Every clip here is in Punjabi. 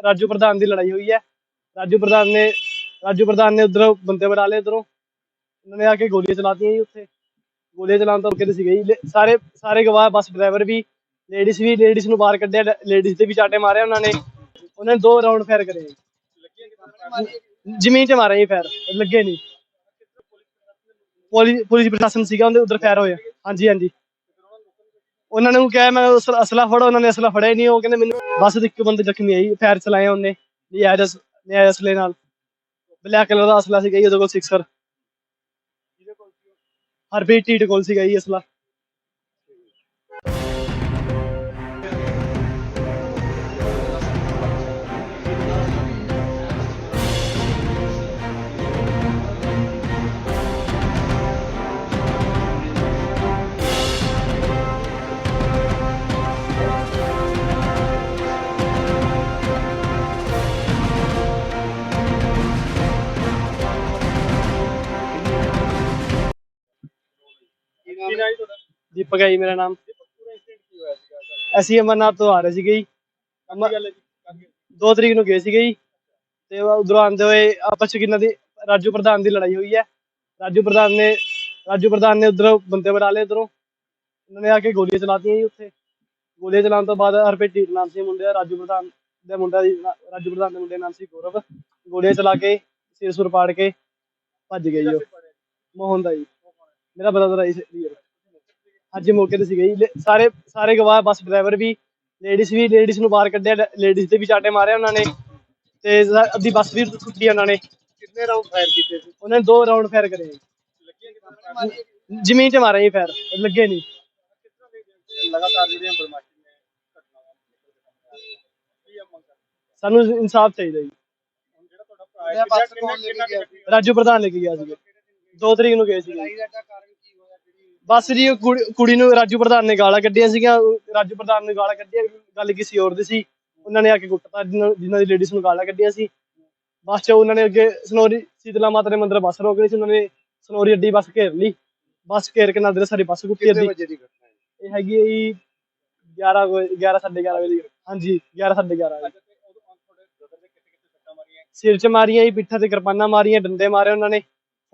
ਰਾਜੂ ਪ੍ਰਧਾਨ ਦੀ ਲੜਾਈ ਹੋਈ ਹੈ। ਰਾਜੂ ਪ੍ਰਧਾਨ ਨੇ, ਰਾਜੂ ਪ੍ਰਧਾਨ ਨੇ ਉਧਰੋਂ ਬੰਦੇ ਬਣਾ ਲਏ ਉਧਰੋਂ। ਉਹਨਾਂ ਨੇ ਆ ਕੇ ਗੋਲੀਆਂ ਚਲਾਤੀਆਂ ਜੀ ਉੱਥੇ। ਗੋਲੀਆਂ ਚਲਾਉਣ ਤੋਂ ਕਿਤੇ ਸੀਗੇ ਜੀ। ਸਾਰੇ ਸਾਰੇ ਗਵਾਹ ਬੱਸ ਡਰਾਈਵਰ ਵੀ ਲੇਡੀਜ਼ ਵੀ ਲੇਡੀਜ਼ ਨੂੰ ਬਾਹਰ ਕੱਢਿਆ। ਲੇਡੀਜ਼ ਤੇ ਵੀ ਚਾਟੇ ਮਾਰੇ ਉਹਨਾਂ ਨੇ। ਉਹਨਾਂ ਨੇ ਦੋ ਰਾਉਂਡ ਫਾਇਰ ਕਰੇ ਜ਼ਮੀਨ 'ਚ ਮਾਰੇ ਜੀ ਫਾਇਰ ਲੱਗੇ ਨਹੀਂ। ਪੁਲਿਸ ਪੁਲਿਸ ਪ੍ਰਸ਼ਾਸਨ ਸੀਗਾ, ਉਹਦੇ ਉਧਰ ਫਾਇਰ ਹੋਇਆ। ਹਾਂਜੀ ਹਾਂਜੀ। ਉਹਨਾਂ ਨੂੰ ਕਿਹਾ, ਮੈਂ ਅਸ- ਅਸਲਾ ਫੜੋ, ਉਹਨਾਂ ਨੇ ਅਸਲਾ ਫੜਿਆ ਹੀ ਨਹੀਂ, ਉਹ ਕਹਿੰਦੇ ਮੈਨੂੰ ਬਸ ਦੇ ਇੱਕ ਬੰਦੇ ਜ਼ਖਮੀ ਆਈ ਫੈਰ ਚਲਾਏ ਉਹਨੇ ਨਿਆਜ ਨਿਆਜ ਅਸਲੇ ਨਾਲ। ਬਲੈਕ ਕਲਰ ਦਾ ਅਸਲਾ ਸੀਗਾ ਜੀ ਉਹਦੇ ਕੋਲ ਸਿਕਸਰ ਹਰਪ੍ਰੀਤ ਢੀਟ ਕੋਲ ਸੀਗਾ ਜੀ ਅਸਲਾ। ਦੀਪਕ ਹੈ ਜੀ ਮੇਰਾ ਨਾਮ। ਅਸੀਂ ਅਮਰਨਾਥ ਤੋਂ ਆ ਰਹੇ ਸੀਗੇ ਜੀ। ਦੋ ਤਰੀਕ ਨੂੰ ਗਏ ਸੀਗੇ ਜੀ। ਤੇ ਉਧਰੋਂ ਆਉਂਦੇ ਹੋਏ ਆਪਸ ਚ ਕਿੰਨਾ ਦੀ ਰਾਜੂ ਪ੍ਰਧਾਨ ਦੀ ਲੜਾਈ ਹੋਈ ਹੈ। ਰਾਜੂ ਪ੍ਰਧਾਨ ਨੇ ਰਾਜੂ ਪ੍ਰਧਾਨ ਨੇ ਉਧਰੋਂ ਬੰਦੇ ਬਣਾ ਲਏ ਉਧਰੋਂ ਉਹਨਾਂ ਨੇ ਆ ਕੇ ਗੋਲੀਆਂ ਚਲਾਤੀਆਂ ਜੀ ਉੱਥੇ। ਗੋਲੀਆਂ ਚਲਾਉਣ ਤੋਂ ਬਾਅਦ ਹਰਪ੍ਰੀਤ ਨਾਮ ਸੀ ਮੁੰਡੇ ਦਾ ਰਾਜੂ ਪ੍ਰਧਾਨ ਦੇ ਮੁੰਡਾ ਦੀ ਰਾਜੂ ਪ੍ਰਧਾਨ ਦੇ ਮੁੰਡੇ ਨਾਮ ਸੀ ਗੌਰਵ। ਗੋਲੀਆਂ ਚਲਾ ਕੇ ਸਿਰ ਸੁਰ ਪਾੜ ਕੇ ਭੱਜ ਗਏ ਜੀ ਉਹ। ਮੋਹਨ ਦਾ ਜੀ। ਮੇਰਾ ਬ੍ਰਦਰ ਹੈ ਜੀ ਅੱਜ ਮੌਕੇ ਤੇ ਸੀਗੇ ਜੀ। ਸਾਰੇ ਸਾਰੇ ਗਵਾਹ ਬੱਸ ਡਰਾਈਵਰ ਵੀ ਲੇਡੀਜ਼ ਵੀ ਲੇਡੀਜ਼ ਨੂੰ ਬਾਹਰ ਕੱਢਿਆ ਲੇਡੀਜ਼ ਤੇ ਵੀ ਚਾਟੇ ਮਾਰੇ ਉਹਨਾਂ ਨੇ। ਤੇ ਸ- ਅੱਧੀ ਬੱਸ ਵੀ ਸੁੱਟੀ ਉਹਨਾਂ ਨੇ। ਕਿੰਨੇ ਰਾਉਂਡ ਫਾਇਰ ਕੀਤੇ ਸੀ? ਉਹਨਾਂ ਨੇ ਦੋ ਰਾਉਂਡ ਫਾਇਰ ਕਰੇ। ਜ਼ਮੀਨ 'ਚ ਮਾਰੇ ਜੀ ਫਾਇਰ ਲੱਗੇ ਨਹੀਂ ਲਗਾਤਾਰ ਜਿਹੜੀਆਂ ਬਦਮਾਸ਼ੀ ਨੇ ਸਾਨੂੰ ਇਨਸਾਫ ਚਾਹੀਦਾ ਜੀ। ਸੀ? ਰਾਜੂ ਪ੍ਰਧਾਨ ਲੈ ਕੇ ਗਿਆ ਸੀਗਾ। ਦੋ ਤਰੀਕ ਨੂੰ ਗਏ ਸੀਗੇ ਲੜਾਈ ਦਾ ਕਾਰਨ ਕੀ ਹੋਇਆ ਜਿਹੜੀ ਬਸ ਜੀ ਉਹ ਕੁੜੀ- ਕੁੜੀ ਨੂੰ ਰਾਜੂ ਪ੍ਰਧਾਨ ਨੇ ਗਾਲਾਂ ਕੱਢੀਆਂ ਸੀਗੀਆਂ ਉਹ ਰਾਜੂ ਪ੍ਰਧਾਨ ਨੇ ਗਾਲਾਂ ਕੱਢੀਆਂ ਗੱਲ ਕਿਸੇ ਹੋਰ ਦੀ ਸੀ। ਉਹਨਾਂ ਨੇ ਆ ਕੇ ਕੁੱਟਤਾ ਜਿਨ੍ਹਾਂ ਜਿਨ੍ਹਾਂ ਦੀ ਲੇਡੀਜ਼ ਨੂੰ ਗਾਲਾਂ ਕੱਢੀਆਂ ਸੀ। ਬਸ ਚ ਉਹਨਾਂ ਨੇ ਅੱਗੇ ਸਨੋਰੀ ਸੀਤਲਾ ਮਾਤਾ ਦੇ ਮੰਦਿਰ ਬੱਸ ਰੋਕ ਲਈ ਸੀ ਉਹਨਾਂ ਨੇ ਸਨੋਰੀ ਅੱਡੀ ਬੱਸ ਘੇਰ ਲਈ। ਬੱਸ ਘੇਰ ਕੇ ਨਾਲ ਦੇ ਸਾਰੀ ਬੱਸ ਕੁੱਟੀ ਕਿੰਨੇ ਅੱਧੀ ਵਜੇ ਦੀ ਘਟਨਾ ਹੈ? ਇਹ ਹੈਗੀ ਹੈ ਜੀ 11 ਵਜੇ- 11 11:30 ਵਜੇ ਦੀ। ਹਾਂਜੀ 11 11:30 ਅੱਜ ਤੇ ਉਦੋਂ ਤੁਹਾਡੇ ਬ੍ਰਦਰ ਦੇ ਕਿੱਥੇ ਕਿੱਥੇ ਸੱਟਾਂ ਮਾਰੀਆਂ? ਸਿਰ ਚ ਮਾਰੀਆਂ ਜੀ ਪਿੱਠਾਂ ਤੇ ਕਿਰਪਾਨਾਂ ਮਾਰੀਆਂ ਡੰਡੇ ਮਾਰੇ ਉਹਨਾਂ ਨੇ।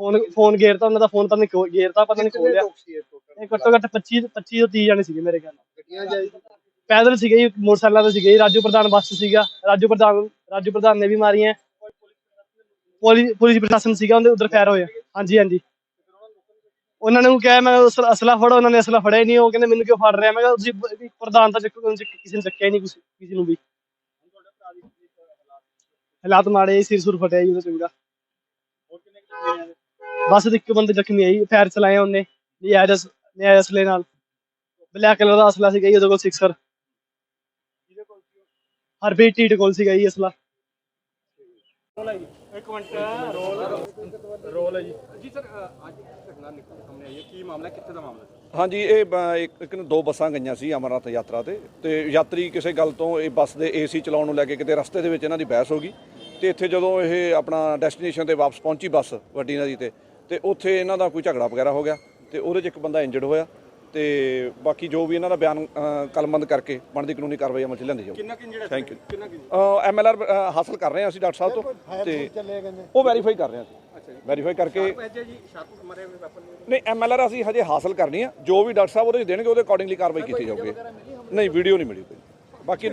ਫੋਨ ਫੋਨ ਗੇਰਤਾ ਉਹਨਾਂ ਦਾ ਫੋਨ ਪਤਾ ਨਹੀਂ ਗੇਰਤਾ ਪਤਾ ਨਹੀਂ ਖੋਲਿਆ। ਇਹ ਘੱਟੋ? ਘੱਟ 25 25 ਤੋਂ 30 ਜਾਣੇ ਸੀਗੇ ਮੇਰੇ ਖਿਆਲ ਨਾਲ। ਗੱਡੀਆਂ ਜਾਈ ਪੈਦਲ ਸੀਗੇ ਜੀ ਮੋਟਰਸਾਈਕਲਾਂ ਤੇ ਸੀਗੇ ਜੀ ਰਾਜੂ ਪ੍ਰਧਾਨ ਬੱਸ ਸੀਗਾ। ਰਾਜੂ ਪ੍ਰਧਾਨ ਰਾਜੂ ਪ੍ਰਧਾਨ ਨੇ ਵੀ ਮਾਰੀਆਂ। ਪੁਲਿਸ ਪੁਲਿਸ ਪ੍ਰਸ਼ਾਸਨ ਸੀਗਾ ਉਹਦੇ ਉਧਰ ਫਾਇਰ ਹੋਇਆ। ਹਾਂਜੀ ਹਾਂਜੀ। ਉਹਨਾਂ ਨੂੰ ਕਿਹਾ ਮੈਂ ਅਸ- ਅਸਲਾ ਫੜੋ ਉਹਨਾਂ ਨੇ ਅਸਲਾ ਫੜਿਆ ਹੀ ਨਹੀਂ। ਉਹ ਕਹਿੰਦੇ ਮੈਨੂੰ ਕਿਉਂ ਫੜ ਰਿਹਾ ਮੈਂ ਕਿਹਾ ਤੁਸੀਂ ਪ੍ਰਧਾਨ ਤਾਂ ਚੱਕੋ ਕਿਸੇ ਨੇ ਚੱਕਿਆ ਨਹੀਂ ਕਿਸੇ ਨੂੰ ਵੀ। ਹਾਲਾਤ ਮਾੜੇ ਸਿਰ ਸੁਰ ਫਟਿਆ ਜੀ ਉਹਦਾ ਚੰਗਾ। ਬਸ ਦੇ ਇੱਕ ਬੰਦੇ ਜ਼ਖਮੀ ਆਈ ਫਾਇਰ ਚਲਾਏ ਉਹਨੇ ਨਿਆਜ ਨਿਆਜ ਅਸਲੇ ਨਾਲ। ਬਲੈਕ ਕਲਰ ਦਾ ਅਸਲਾ ਸੀਗਾ ਜੀ ਉਹਦੇ ਕੋਲ ਸਿਕਸਰ। ਜਿਹਦੇ ਕੋਲ ਸੀਗਾ ਜੀ ਅਸਲਾ। ਇੱਕ ਮਿੰਟ। ਰੋਲ ਰੋਲ ਹੈ ਜੀ। ਜੀ ਸਰ ਅੱਜ ਘਟਨਾ ਨਿਕਲ ਸਾਹਮਣੇ ਆਈ ਹੈ। ਕੀ ਮਾਮਲਾ ਕਿੱਥੇ ਦਾ ਮਾਮਲਾ ਸੀ ਹਾਂਜੀ ਇਹ ਬ- ਇੱਕ ਇੱਕ ਨੂੰ ਦੋ ਬੱਸਾਂ ਗਈਆਂ ਸੀ ਅਮਰਨਾਥ ਯਾਤਰਾ ਤੇ। ਤੇ ਯਾਤਰੀ ਕਿਸੇ ਗੱਲ ਤੋਂ ਇਹ ਬੱਸ ਦੇ ਏਸੀ ਚਲਾਉਣ ਨੂੰ ਲੈ ਕੇ ਕਿਤੇ ਰਸਤੇ ਦੇ ਵਿੱਚ ਇਹਨਾਂ ਦੀ ਬਹਿਸ ਹੋ ਗਈ। ਤੇ ਇੱਥੇ ਜਦੋਂ ਇਹ ਆਪਣਾ ਡੈਸਟੀਨੇਸ਼ਨ ਤੇ ਵਾਪਸ ਪਹੁੰਚੀ ਬੱਸ ਵੱਡੀ ਨਦੀ ਤੇ ਤੇ ਉੱਥੇ ਇਹਨਾਂ ਦਾ ਕੋਈ ਝਗੜਾ ਵਗੈਰਾ ਹੋ ਗਿਆ ਤੇ ਉਹਦੇ 'ਚ ਇੱਕ ਬੰਦਾ ਇੰਜਰਡ ਹੋਇਆ ਤੇ ਬਾਕੀ ਜੋ ਵੀ ਇਹਨਾਂ ਦਾ ਬਿਆਨ ਅ, ਕਲਮਬੰਦ ਕਰਕੇ ਬਣਦੀ ਕਾਨੂੰਨੀ ਕਾਰਵਾਈ ਅਮਲ 'ਚ ਲਿਆਂਦੀ ਜਾਊ ਕਿੰਨਾ ਕਿੰਨ ਜਿਹੜਾ. ਕਿੰਨਾ ਕਿੰਨ ਐਮਐਲਆਰ ਹਾਸਲ ਕਰ ਰਹੇ ਹਾਂ ਅਸੀਂ ਡਾਕਟਰ ਸਾਹਿਬ ਤੋਂ ਤੇ ਉਹ ਵੈਰੀਫਾਈ ਕਰ ਰਹੇ ਹਾਂ ਅਸੀਂ। ਅੱਛਾ ਜੀ। ਵੈਰੀਫਾਈ ਕਰਕੇ ਭੇਜਿਆ ਜੀ ਸ਼ਾਰਪ ਮਰੇ ਹੋਏ ਵੈਪਨ ਨਹੀਂ ਐਮਐਲਆਰ ਅਸੀਂ ਹਜੇ ਹਾਸਲ ਕਰਨੀ ਆ। ਜੋ ਵੀ ਡਾਕਟਰ ਸਾਹਿਬ ਉਹਦੇ 'ਚ ਦੇਣਗੇ ਉਹਦੇ ਅਕੋਰਡਿੰਗਲੀ ਕਾਰਵਾਈ ਕੀਤੀ ਜਾਊਗੀ। ਨਹੀਂ ਵੀਡੀਓ ਨਹੀਂ ਮਿਲੀ ਕੋਈ। ਬਾਕੀ